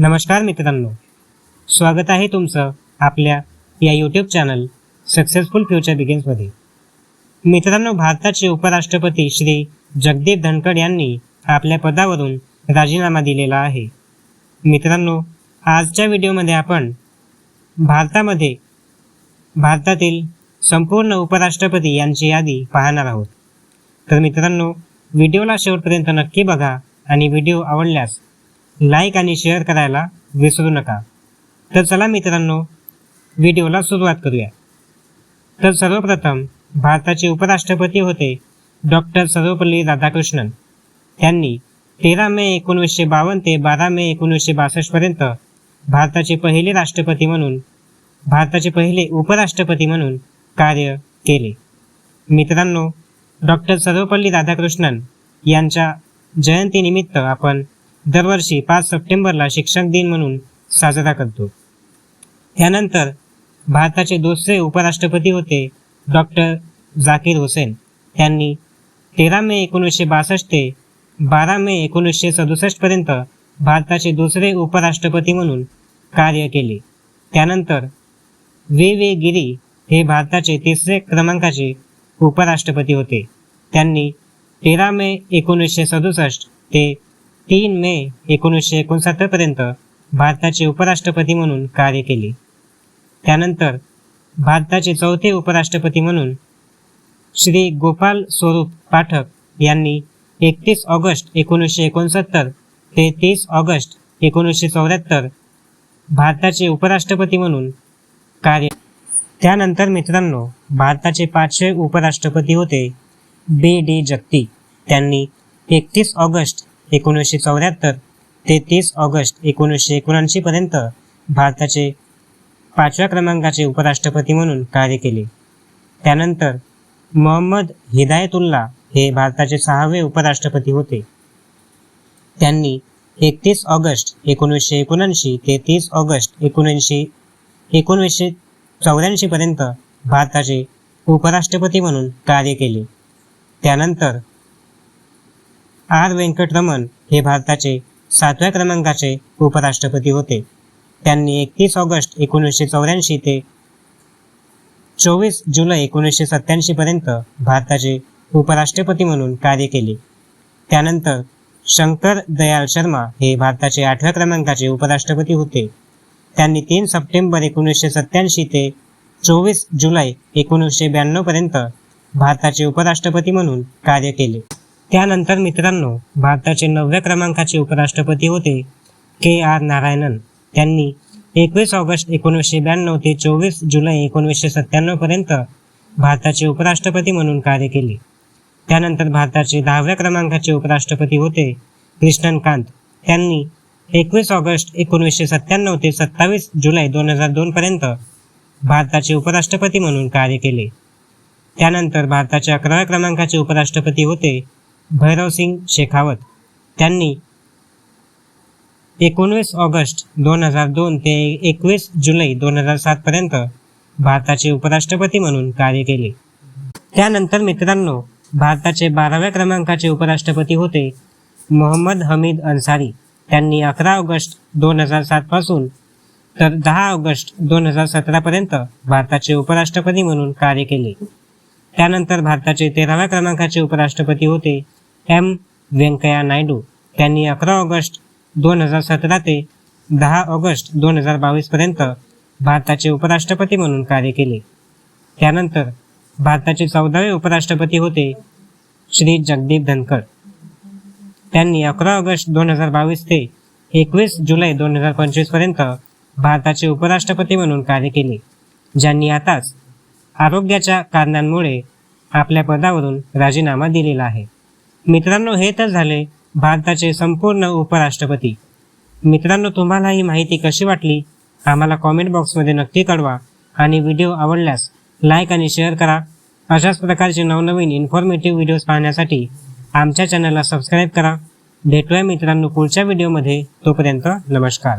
नमस्कार मित्रांनो. स्वागत आहे तुमचं आपल्या या यूट्यूब चॅनल सक्सेसफुल फ्युचर बिगिन्समध्ये मित्रांनो भारताचे उपराष्ट्रपती श्री जगदीप धनखड यांनी आपल्या पदावरून राजीनामा दिलेला आहे. मित्रांनो आजच्या व्हिडिओमध्ये आपण भारतामध्ये भारतातील संपूर्ण उपराष्ट्रपती यांची यादी पाहणार आहोत. तर मित्रांनो व्हिडिओला शेवटपर्यंत नक्की बघा आणि व्हिडिओ आवडल्यास लाईक आणि शेअर करायला विसरू नका. तर चला मित्रांनो व्हिडिओला सुरुवात करूया. तर सर्वप्रथम भारताचे उपराष्ट्रपती होते डॉक्टर सर्वपल्ली राधाकृष्णन. त्यांनी तेरा मे एकोणीसशे बावन्न ते बारा मे एकोणीसशे बासष्टपर्यंत भारताचे पहिले राष्ट्रपती म्हणून भारताचे पहिले उपराष्ट्रपती म्हणून कार्य केले. मित्रांनो डॉक्टर सर्वपल्ली राधाकृष्णन यांच्या जयंतीनिमित्त आपण दरवर्षी पाच सप्टेंबरला शिक्षक दिन म्हणून साजरा करतो. त्यानंतर भारताचे दुसरे उपराष्ट्रपती होते डॉक्टर जाकीर हुसेन. त्यांनी तेरा मे एकोणीसशे बासष्ट ते बारा मे एकोणीसशे सदुसष्टपर्यंत भारताचे दुसरे उपराष्ट्रपती म्हणून कार्य केले. त्यानंतर वे वे गिरी हे भारताचे तिसरे क्रमांकाचे उपराष्ट्रपती होते. त्यांनी तेरा मे एकोणीसशे सदुसष्ट ते तीन मे एकोणीसशे एकोणसत्तरपर्यंत भारताचे उपराष्ट्रपती म्हणून कार्य केले. त्यानंतर भारताचे चौथे उपराष्ट्रपती म्हणून श्री गोपाल स्वरूप पाठक यांनी एकतीस ऑगस्ट एकोणीसशे एकोणसत्तर ते तीस ऑगस्ट एकोणीसशे चौऱ्याहत्तर भारताचे उपराष्ट्रपती म्हणून कार्य त्यानंतर मित्रांनो भारताचे पाचवे उपराष्ट्रपती होते. बी. डी. जगती. त्यांनी एकतीस ऑगस्ट एकोणीसशे चौऱ्याहत्तर ते तीस ऑगस्ट एकोणीसशे एकोणऐंशीपर्यंत भारताचे पाचव्या क्रमांकाचे उपराष्ट्रपती म्हणून कार्य केले. त्यानंतर मोहम्मद हिदायतुल्ला हे भारताचे सहावे उपराष्ट्रपती होते. त्यांनी एकतीस ऑगस्ट एकोणीसशे एकोणऐंशी ते तीस ऑगस्ट एकोणऐंशी एकोणीसशे चौऱ्याऐंशीपर्यंत भारताचे उपराष्ट्रपती म्हणून कार्य केले. त्यानंतर आर व्यंकटरमण हे भारताचे सातव्या क्रमांकाचे उपराष्ट्रपती होते. त्यांनी एकतीस ऑगस्ट एकोणीसशे चौऱ्याऐंशी ते चोवीस जुलै एकोणीसशे सत्त्याऐंशीपर्यंत भारताचे उपराष्ट्रपती म्हणून कार्य केले. त्यानंतर शंकर दयाल शर्मा हे भारताचे आठव्या क्रमांकाचे उपराष्ट्रपती होते. त्यांनी तीन सप्टेंबर एकोणीसशे सत्त्याऐंशी ते चोवीस जुलै एकोणीसशे ब्याण्णवपर्यंत भारताचे उपराष्ट्रपती म्हणून कार्य केले. त्यानंतर मित्रांनो भारताचे नवव्या क्रमांकाचे उपराष्ट्रपती होते के आर नारायणन. त्यांनी एकवीस ऑगस्ट एकोणीसशे ब्याण्णव ते चोवीस जुलै एकोणीसशे सत्त्याण्णवपर्यंत भारताचे उपराष्ट्रपती म्हणून कार्य केले. त्यानंतर भारताचे दहाव्या क्रमांकाचे उपराष्ट्रपती होते कृष्णन कांत. त्यांनी एकवीस ऑगस्ट एकोणीसशे सत्त्याण्णव ते सत्तावीस जुलै दोन हजार दोनपर्यंत भारताचे उपराष्ट्रपती म्हणून कार्य केले. त्यानंतर भारताच्या अकराव्या क्रमांकाचे उपराष्ट्रपती होते भैरवसिंग शेखावत त्यांनी एकोणवीस ऑगस्ट दोन हजार दोन ते एकवीस जुलै दोन हजार सातपर्यंत भारताचे उपराष्ट्रपती म्हणून कार्य केले. त्यानंतर मित्रांनो भारताचे बाराव्या क्रमांकाचे उपराष्ट्रपती होते मोहम्मद हमीद अन्सारी. त्यांनी अकरा ऑगस्ट दोन हजार सातपासून तर दहा ऑगस्ट दोन हजार सतरापर्यंत भारताचे उपराष्ट्रपती म्हणून कार्य केले. त्यानंतर भारताचे तेराव्या क्रमांकाचे उपराष्ट्रपती होते एम व्यंकय्या नायडू त्यांनी अकरा ऑगस्ट दोन हजार सतरा ते दहा ऑगस्ट दोन हजार बावीसपर्यंत भारताचे उपराष्ट्रपती म्हणून कार्य केले. त्यानंतर भारताचे चौदावे उपराष्ट्रपती होते श्री जगदीप धनखड. त्यांनी अकरा ऑगस्ट दोन हजार बावीस ते एकवीस जुलै दोन हजार पंचवीसपर्यंत भारताचे उपराष्ट्रपती म्हणून कार्य केले ज्यांनी आताच आरोग्याच्या कारणांमुळे आपल्या पदावरून राजीनामा दिलेला आहे. मित्रांनो हे तर झाले भारताचे संपूर्ण उपराष्ट्रपती. मित्रांनो तुम्हाला ही माहिती कशी वाटली? आम्हाला कॉमेंट बॉक्समध्ये नक्की कळवा आणि व्हिडिओ आवडल्यास लाईक आणि शेअर करा. अशाच प्रकारचे नवनवीन इन्फॉर्मेटिव्ह व्हिडिओज पाहण्यासाठी आमच्या चॅनलला सबस्क्राईब करा. भेटूया मित्रांनो पुढच्या व्हिडिओमध्ये तोपर्यंत नमस्कार.